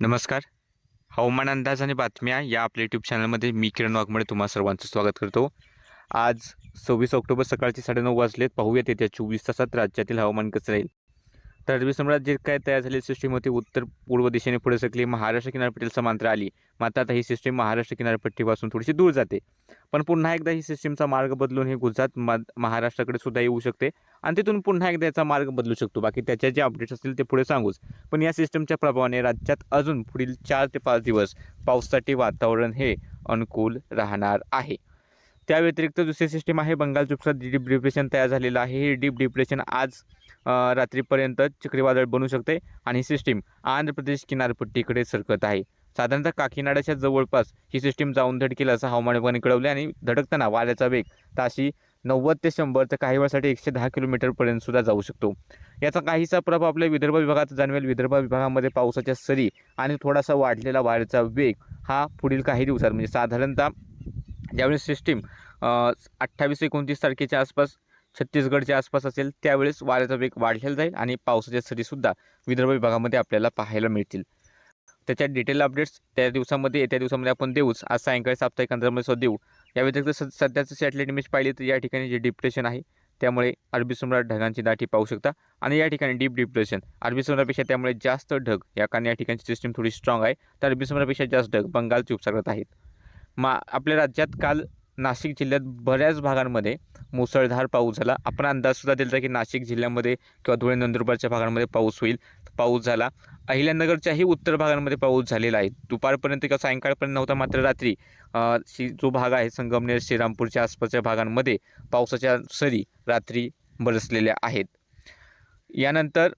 नमस्कार. हवामान अंदाज आणि बातम्या या आपल्या यूट्यूब चॅनलमध्ये मी किरण वाघमोडे तुम्हा सर्वांचं स्वागत करतो. आज सव्वीस ऑक्टोबर सकाळचे साडेनऊ वाजलेत. पाहूयात येत्या चोवीस तासात राज्यातील हवामान कसं राहील? तर अरबी सम्राट जे काय तयार झालेली सिस्टीम होती उत्तर पूर्व दिशेने पुढे सरकली महाराष्ट्र किनारपट्टीला समांतर आली. मात्र आता ही सिस्टीम महाराष्ट्र किनारपट्टीपासून थोडीशी दूर जाते. पण पुन्हा एकदा ही सिस्टीमचा मार्ग बदलून हे गुजरात महाराष्ट्राकडे सुद्धा येऊ शकते आणि तिथून पुन्हा एकदा याचा मार्ग बदलू शकतो. बाकी त्याचे जे अपडेट्स असतील ते पुढे सांगूच. पण या सिस्टमच्या प्रभावाने राज्यात अजून पुढील चार ते पाच दिवस पावसासाठी वातावरण हे अनुकूल राहणार आहे. त्या व्यतिरिक्त दुसरी सिस्टीम आहे बंगाल उपसात डीप डिप्रेशन तयार झालेलं आहे. हे डीप डिप्रेशन आज रात्रीपर्यंत चक्रीवादळ बनू शकते आणि ही सिस्टीम आंध्र प्रदेश किनारपट्टीकडे सरकत आहे. साधारणतः काकीनाड्याच्या जवळपास ही सिस्टीम जाऊन धडकेल असं हवामान विभागाने कळवले आणि धडकताना वाऱ्याचा वेग ताशी नव्वद ते शंभर तर काही वेळासाठी एकशे दहा किलोमीटरपर्यंत सुद्धा जाऊ शकतो. याचा काहीसा प्रभाव आपल्या विदर्भ विभागात जाणवेल. विदर्भ विभागामध्ये पावसाच्या सरी आणि थोडासा वाढलेला वाऱ्याचा वेग हा पुढील काही दिवसात म्हणजे साधारणतः ज्यावेळेस सिस्टीम अठ्ठावीस एकोणतीस तारखेच्या आसपास छत्तीसगडच्या आसपास असेल त्यावेळेस वाऱ्याचा वेग वाढलेला जाईल आणि पावसाच्या सरीसुद्धा विदर्भ विभागामध्ये आपल्याला पाहायला मिळतील. त्याच्या डिटेल अपडेट्स त्या दिवसामध्ये येत्या दिवसामध्ये आपण देऊच. आज सायंकाळी साप्ताहिक अंतरामध्ये सुद्धा देऊ. या व्यतिरिक्त स सध्याचं सॅटेलाईट इमेज पाहिली तर या ठिकाणी जे डिप्रेशन आहे त्यामुळे अरबी समुद्रात ढगांची दाटी पाहू शकता. आणि या ठिकाणी डीप डिप्रेशन अरबी समुद्रापेक्षा त्यामुळे जास्त ढग. या कारण या ठिकाणची सिस्टीम थोडी स्ट्रॉंग आहे. तर अरबी समुद्रापेक्षा जास्त ढग बंगालची उपसागरात आहेत. मा आपल्या राज्यात काल नाशिक जिल्ह्यात बऱ्याच भागांमध्ये मुसळधार पाऊस झाला. आपण अंदाजसुद्धा दिला होता की नाशिक जिल्ह्यामध्ये किंवा धुळे नंदुरबारच्या भागांमध्ये पाऊस होईल. पाऊस झाला. अहिल्यानगरच्याही उत्तर भागांमध्ये पाऊस झालेला आहे. दुपारपर्यंत किंवा सायंकाळपर्यंत नव्हता मात्र रात्री शी जो भाग आहे संगमनेर श्रीरामपूरच्या आसपासच्या भागांमध्ये पावसाच्या सरी रात्री बरसलेल्या आहेत. यानंतर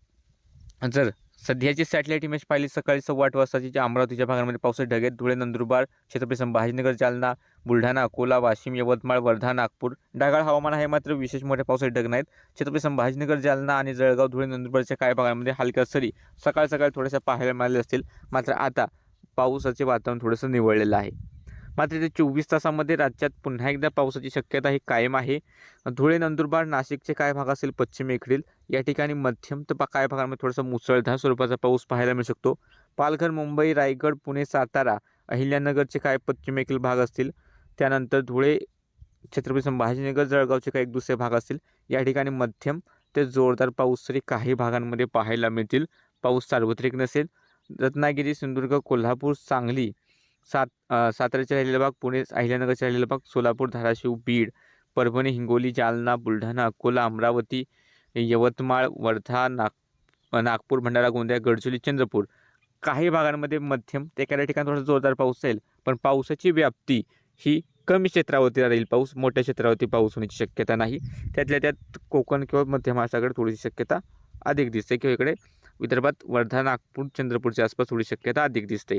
जर सध्याची सॅटेलाईट इमेज पाहिली सकाळी सव्वा आठ वाजताची जी अमरावतीच्या भागांमध्ये पावसाचे ढगेत धुळे नंदुरबार छत्रपती संभाजीनगर जालना बुलढाणा अकोला वाशिम यवतमाळ वर्धा नागपूर ढगाळ हवामान आहे मात्र विशेष मोठे पावसाचे ढग नाहीत. छत्रपती संभाजीनगर जालना आणि जळगाव धुळे नंदुरबारच्या काही भागांमध्ये हलक्या सरी सकाळ सकाळी थोड्याशा पाहायला मिळाल्या असतील. मात्र आता पावसाचे वातावरण थोडंसं निवळलेलं आहे. मात्र ते चोवीस तासामध्ये राज्यात पुन्हा एकदा पावसाची शक्यता ही कायम आहे. धुळे नंदुरबार नाशिकचे काय भाग असेल पश्चिमेकडील या ठिकाणी मध्यम तर काय भागांमध्ये थोडासा मुसळधार स्वरूपाचा पाऊस पाहायला मिळू शकतो. पालघर मुंबई रायगड पुणे सातारा अहिल्यानगरचे काय पश्चिमेकडील भाग असतील. त्यानंतर धुळे छत्रपती संभाजीनगर जळगावचे काही एक दुसरे भाग असतील. या ठिकाणी मध्यम ते जोरदार पाऊस तरी काही भागांमध्ये पाहायला मिळतील. पाऊस सार्वत्रिक नसेल. रत्नागिरी सिंधुदुर्ग कोल्हापूर सांगली सात अ, साताऱ्याचे राहिलेला भाग पुणे अहिल्यानगरचे राहिलेला भाग सोलापूर धाराशिव बीड परभणी हिंगोली जालना बुलढाणा अकोला अमरावती यवतमाळ वर्धा नाग नागपूर भंडारा गोंदिया गडचिरोली चंद्रपूर. काही भागांमध्ये मध्यम ते काही ठिकाणी थोडासा जोरदार पाऊस जाईल पण पावसाची व्याप्ती ही कमी क्षेत्रावरती राहील पाऊस मोठ्या क्षेत्रावरती पाऊस होण्याची शक्यता नाही. त्यातल्या त्यात कोकण किंवा मध्य महाराष्ट्राकडे थोडीशी शक्यता अधिक दिसते किंवा इकडे विदर्भात वर्धा नागपूर चंद्रपूरच्या आसपास थोडी शक्यता अधिक दिसते.